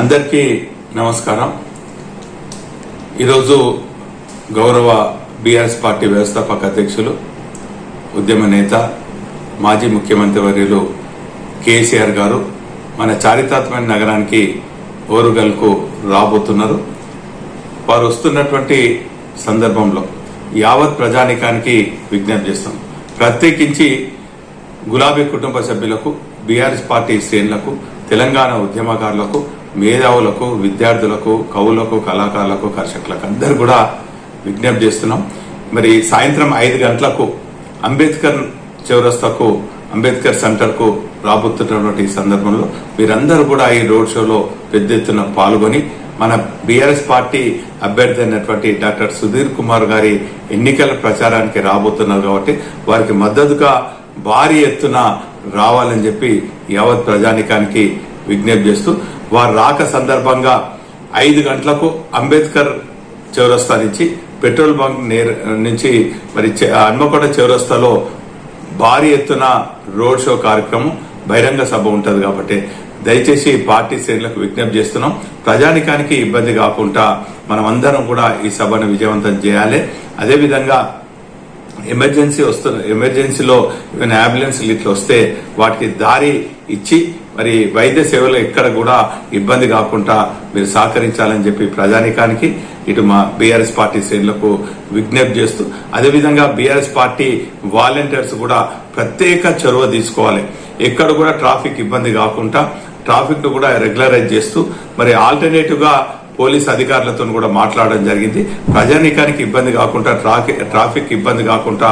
అందరికీ నమస్కారం. ఈరోజు గౌరవ బీఆర్ఎస్ పార్టీ వ్యవస్థాపక అధ్యక్షులు ఉద్యమ నేత మాజీ ముఖ్యమంత్రి వర్యులు కేసీఆర్ గారు మన చారిత్రాత్మక నగరానికి ఓరుగల్కు రాబోతున్నారు. వారు వస్తున్నటువంటి సందర్భంలో యావత్ ప్రజానికానికి విజ్ఞప్తి చేస్తాం. ప్రత్యేకించి గులాబీ కుటుంబ సభ్యులకు బీఆర్ఎస్ పార్టీ శ్రేణులకు తెలంగాణ ఉద్యమకారులకు మేధావులకు విద్యార్థులకు కవులకు కళాకారులకు కర్షకులకు అందరు కూడా విజ్ఞప్తి చేస్తున్నాం. మరి సాయంత్రం ఐదు గంటలకు అంబేద్కర్ చౌరస్తాకు అంబేద్కర్ సెంటర్కు రాబోతున్నటువంటి ఈ సందర్భంలో మీరందరూ కూడా ఈ రోడ్ షోలో పెద్ద ఎత్తున పాల్గొని మన బీఆర్ఎస్ పార్టీ అభ్యర్థి అయినటువంటి డాక్టర్ సుధీర్ కుమార్ గారి ఎన్నికల ప్రచారానికి రాబోతున్నారు కాబట్టి వారికి మద్దతుగా భారీ ఎత్తున రావాలని చెప్పి యావత్ ప్రజానికానికి విజ్ఞప్తి చేస్తూ వారు రాక సందర్భంగా ఐదు గంటలకు అంబేద్కర్ చౌరస్తా నుంచి పెట్రోల్ బంక్ నేర్ నుంచి మరి హన్మకొండ చౌరస్తాలో భారీ ఎత్తున రోడ్ షో కార్యక్రమం బహిరంగ సభ ఉంటుంది కాబట్టి దయచేసి పార్టీ శ్రేణులకు విజ్ఞప్తి చేస్తున్నాం. ప్రజానికానికి ఇబ్బంది కాకుండా మనం అందరం కూడా ఈ సభను విజయవంతం చేయాలి. అదేవిధంగా ఎమర్జెన్సీ వస్తున్న ఎమర్జెన్సీలో ఏమైనా అంబులెన్స్లు ఇట్లా వస్తే వాటికి దారి ఇచ్చి మరి వైద్య సేవలు ఎక్కడ కూడా ఇబ్బంది కాకుండా మీరు సహకరించాలని చెప్పి ప్రజానికానికి ఇటు మా బీఆర్ఎస్ పార్టీ శ్రేణులకు విజ్ఞప్తి చేస్తూ అదేవిధంగా బీఆర్ఎస్ పార్టీ వాలంటీర్స్ కూడా ప్రత్యేక చొరవ తీసుకోవాలి. ఎక్కడ కూడా ట్రాఫిక్ ఇబ్బంది కాకుండా ట్రాఫిక్ను కూడా రెగ్యులరైజ్ చేస్తూ మరి ఆల్టర్నేటివ్గా పోలీస్ అధికారులతో కూడా మాట్లాడడం జరిగింది. ప్రజానీకానికి ఇబ్బంది కాకుండా ట్రాఫిక్ ట్రాఫిక్ ఇబ్బంది కాకుండా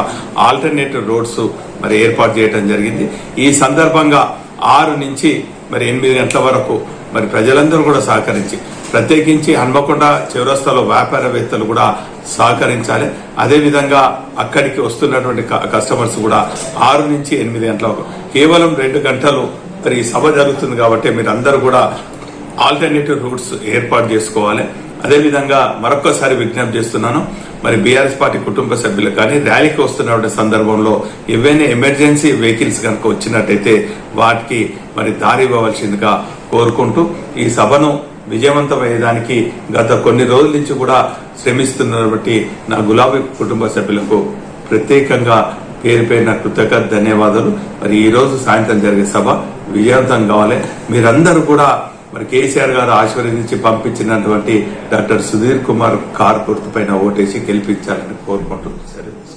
ఆల్టర్నేటివ్ రోడ్స్ మరి ఏర్పాటు చేయడం జరిగింది. ఈ సందర్భంగా ఆరు నుంచి మరి ఎనిమిది గంటల వరకు మరి ప్రజలందరూ కూడా సహకరించి ప్రత్యేకించి హన్మకొండ చౌరస్తాలో వ్యాపారవేత్తలు కూడా సహకరించాలి. అదేవిధంగా అక్కడికి వస్తున్నటువంటి క- కస్టమర్స్ కూడా ఆరు నుంచి ఎనిమిది గంటల వరకు. కేవలం రెండు గంటలు మరి ఈ సభ జరుగుతుంది కాబట్టి మీరు అందరూ కూడా ఆల్టర్నేటివ్ రూట్స్ ఏర్పాటు చేసుకోవాలి. అదేవిధంగా మరొకసారి విజ్ఞప్తి చేస్తున్నాను మరి బీఆర్ఎస్ పార్టీ కుటుంబ సభ్యులు కానీ ర్యాలీకి వస్తున్న సందర్భంలో ఏవైనా ఎమర్జెన్సీ వెహికల్స్ కనుక వచ్చినట్టయితే వాటికి మరి దారి ఇవ్వవలసిందిగా కోరుకుంటూ ఈ సభను విజయవంతమయ్యేదానికి గత కొన్ని రోజుల నుంచి కూడా శ్రమిస్తున్నటువంటి నా గులాబీ కుటుంబ సభ్యులకు ప్రత్యేకంగా పేరు పేరిన కృతజ్ఞత ధన్యవాదాలు. మరి ఈ రోజు సాయంత్రం జరిగే సభ విజయవంతం కావాలి. మీరందరూ కూడా మరి కేసీఆర్ గారు ఆశీర్వదించి పంపించినటువంటి డాక్టర్ సుధీర్ కుమార్ కార్ గుర్తుపైన ఓటేసి గెలిపించాలని కోరుకుంటున్నాను.